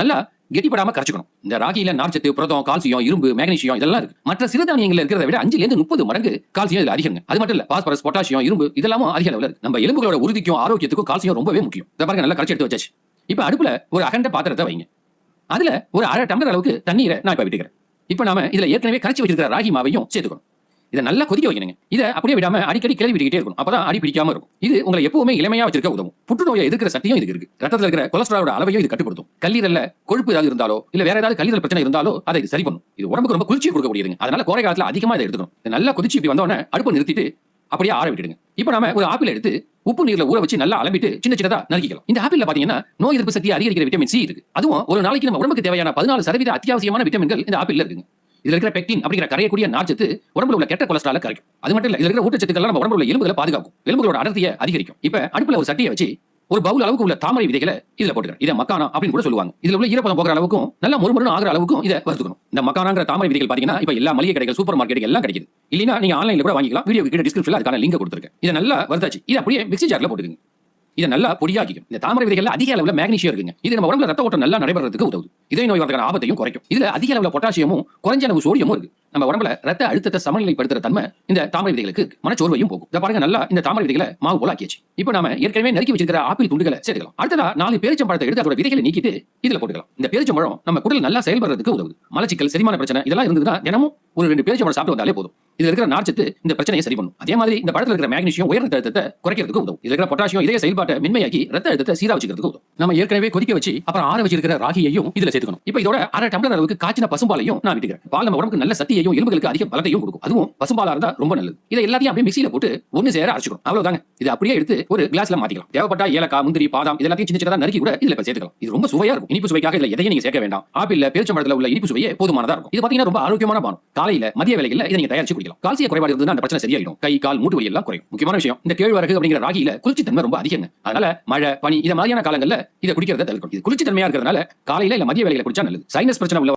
நல்லா கெட்டிப்படாம கரைச்சுக்கணும். இந்த ராகியில நார்ச்சத்து புரதம் கால்சியம் இரும்பு மேக்னீசியம் இதெல்லாம் இருக்கு. மற்ற சிறுதானியங்கள் இருக்கிறத விட அஞ்சுல இருந்து முப்பது மடங்கு கால்சியம் இதுல அதிகங்க. அது மட்டும் இல்ல பாஸ்பரஸ் பொட்டாசியம் இரும்பு இதெல்லாம் அதிக அளவுல இருக்கு. நம்ம எலும்புகளோட உறுதிக்கும் ஆரோக்கியத்துக்கும் கால்சியம் ரொம்பவே முக்கியம். இதை பாருங்க நல்லா கரைச்சி எடுத்து வச்சாச்சு. இப்ப அடுப்புல ஒரு அகண்ட பாத்திரத்தை வைங்க. அதுல ஒரு அரை டம்ளர் அளவுக்கு தண்ணீரை நான் இப்ப விட்டுக்கிறேன். இப்ப நாம இதுல ஏற்கனவே கரைச்சி வச்சிருக்கிற ராகி மாவையும் சேர்த்துக்கணும். இதை நல்லா கொதிக்க வைக்கணுங்க. இதை அப்படியே விடாம அடிக்கடி கிளறி விட்டுக்கிட்டே இருக்கணும். அப்பதான் அடி பிடிக்காம இருக்கும். இது உங்களை எப்பவுமே இளமையா வச்சிருக்க உதவும். புற்றுநோயை எதிர்க்கிற சக்தியும் இதுக்கு இருக்கு. ரத்தத்தில் இருக்கிற கொலஸ்ட்ராலோட அளவையும் இது கட்டுப்படுத்தும். கல்லீரல்ல கொழுப்பு ஏதாவது இருந்தாலோ இல்ல வேற ஏதாவது கல்லீரல் பிரச்சனை இருந்தாலோ அதை இது சரி பண்ணும். இது உடம்புக்கு ரொம்ப குளிர்ச்சி கொடுக்கக்கூடியதுங்க. அதனால கோடை காலத்துல அதிகமா இதை எடுத்துக்கணும். இது நல்லா கொதிச்சு இப்படி வந்தோடனே அடுப்பை நிறுத்திட்டு அப்படியே ஆற விட்டுடுங்க. இப்போ நம்ம ஒரு ஆப்பிள் எடுத்து உப்பு நீர்ல ஊற வச்சு நல்லா அலம்பிட்டு சின்ன சின்னதா நறுக்கிக்கலாம். இந்த ஆப்பிள் பாத்தீங்கன்னா நோய் எதிர்ப்பு சக்தியை அதிகரிக்கிற விட்டமின் சி இருக்கு. அதுவும் ஒரு நாளைக்கு நம்ம உடம்புக்கு தேவையான பதினாலு சதவீத அத்தியாவசியமான விட்டமின்கள் இந்த ஆப்பிள்ல இருக்குங்க. இதுல இருக்கிற பெக்டின் அப்படிங்கிற கரையக்கூடிய நார்ச்சத்து உடம்புல உள்ள கெட்ட கொலஸ்ட்ரால கரைக்கும். அது மட்டும் இல்ல இதுல இருக்கிற ஊட்டச்சத்துக்கள் நம்ம உடம்புல உள்ள எலும்புகளை பாதுகாக்கும். எலும்புகளோட அடர்த்தியை அதிகரிக்கும். இப்ப அடுப்புல ஒரு சட்டியை வச்சு ஒரு பவுல் அளவுக்கு உள்ள தாமரை விதைகளை இதுல போட்டுக்கிறேன் இதை மக்கானா அப்படின்னு கூட சொல்லுவாங்க. இதுல உள்ள ஈரப்பதம் போகிற அளவுக்கும் நல்லா முறுமுறுன்னு ஆகிற அளவுக்கும் இதை வறுத்துக்கணும். இந்த மக்கானாங்கிற தாமரை விதைகள் பாத்தீங்கன்னா இப்ப எல்லா மளிகை கடைகள் சூப்பர் மார்க்கெட் எல்லாம் கிடைக்குது. இல்லைன்னா நீங்க ஆன்லைன்ல கூட வாங்கிக்கலாம். வீடியோ கிட்ட டிஸ்கிரிப்ஷன்ல அதுக்கான லிங்க் கொடுத்துருக்கேன். இதை நல்லா வருதாச்சு இது அப்படியே மிக்சி ஜார்ல போட்டுக்கங்க. இதை நல்லா பொடியாக்கிக்கும் இந்த தாமரை விதைகள் அதிக அளவுல மேக்னீஷியம் இருக்குங்க. இது நம்ம உடம்புல ரத்த ஓட்டம் நல்லா நடைபெறதுக்கு உதவுது. இதே நோய் வரதுக்கான ஆபத்தையும் குறைக்கும். இதுல அதிக அளவுல பொட்டாசியமும் குறைஞ்ச அளவு சோடியமும் இருக்கு. நம்ம உடம்புல ரத்த அழுத்தத்தை சமநிலைப்படுத்துற தன்மை இந்த தாமரை விதைகளுக்கு மனச்சோர்வையும் போகும். இதை பாருங்க நல்லா இந்த தாமரை விதைகளை மாவு போல ஆக்கியாச்சு. இப்போ நாம ஏற்கனவே நறுக்கி வச்சிருக்கிற ஆப்பிள் துண்டுகளை சேர்த்துக்கலாம். அடுத்ததா நாலு பேரிச்சம்பழத்தை எடுத்து அதோட விதைகளை நீக்கிட்டு இதுல போட்டுக்கலாம். இந்த பேரிச்சம்பழம் நம்ம குடல் நல்லா செயல்படுறதுக்கு உதவுது. மலச்சிக்கல் செரிமான பிரச்சனை இதெல்லாம் இருந்ததுன்னா தினமும் ஒரு ரெண்டு பேரிச்சம்பழம் சாப்பிட்டு வந்தாலே போதும். இதுல இருக்கிற நார்ச்சத்து இந்த பிரச்சனையை சரி பண்ணும். அதே மாதிரி இந்த படத்துல இருக்கிற மேக்னீசியம் உயர் ரத்த அழுத்தத்தை குறைக்கிறதுக்கு உதவும். இதுல இருக்கிற பொட்டாசியம் இதய செயல்பாட்டை மென்மையாக்கி ரத்த அழுத்தத்தை சீரா வச்சுக்கிறதுக்கு உதவும். நம்ம ஏற்கனவே கொதிக்க வச்சு அப்புறம் ஆற வச்சிருக்கிற ராகியையும் இதுல சேர்த்துக்கணும். இப்போ இதோட அரை டம்ளர் அளவுக்கு காய்ச்சின பசும்பாலையும் நான் விட்டுக்கிறேன். பால் நம்ம உடம்புக்கு நல்ல சக்தியையும் எலும்புகளுக்கு அதிக பலத்தையும் கொடுக்கும். அதுவும் பசும்பாலா இருந்தா ரொம்ப நல்லது. இதை எல்லாத்தையும் அப்படியே மிக்சியில போட்டு ஒன்னு சேர அரைச்சிக்கணும். அவ்வளவுதாங்க. இது அப்படியே எடுத்து ஒரு கிளாஸ்ல மாத்திக்கலாம். தேவைப்பட்டா ஏலக்காய் முந்திரி பாதாம் இதெல்லாம் சின்ன சின்னதா நறுக்கி கூட இதுல சேர்த்துக்கலாம். இது ரொம்ப சுவையா இருக்கும். இனிப்பு சுவைக்காக இதுல எதையும் நீங்க சேர்க்க வேண்டாம். ஆப்பிள் பேரிச்சம்பழத்துல உள்ள இனிப்பு சுவையே போதுமானதா இருக்கும். இது பாத்தீங்கன்னா ரொம்ப ஆரோக்கியமான பானம். காலையில மதிய வேலையில இதை நீங்க தயாரிச்சு குடிக்கலாம். கால்சிய குறைபாடு இருந்தா அந்த பிரச்சனை சரியாயிடும். கை கால் மூட்டு வலி எல்லாம் குறையும். முக்கியமான விஷயம் இந்த கேழ்வரகு அப்படிங்கிற ராகியில குளிர்ச்சி தன்மை ரொம்ப அதிகங்க. அதனால மழை பனி இந்த மாதிரியான காலங்கள்ல இதை குடிக்கிறத தவிர்க்கணும். இது குளிர்ச்சி தன்மையா இருக்கிறதுனால காலையில இல்ல மதிய வேலையில குடிச்சா நல்லது. சைனஸ் பிரச்சனை உள்ள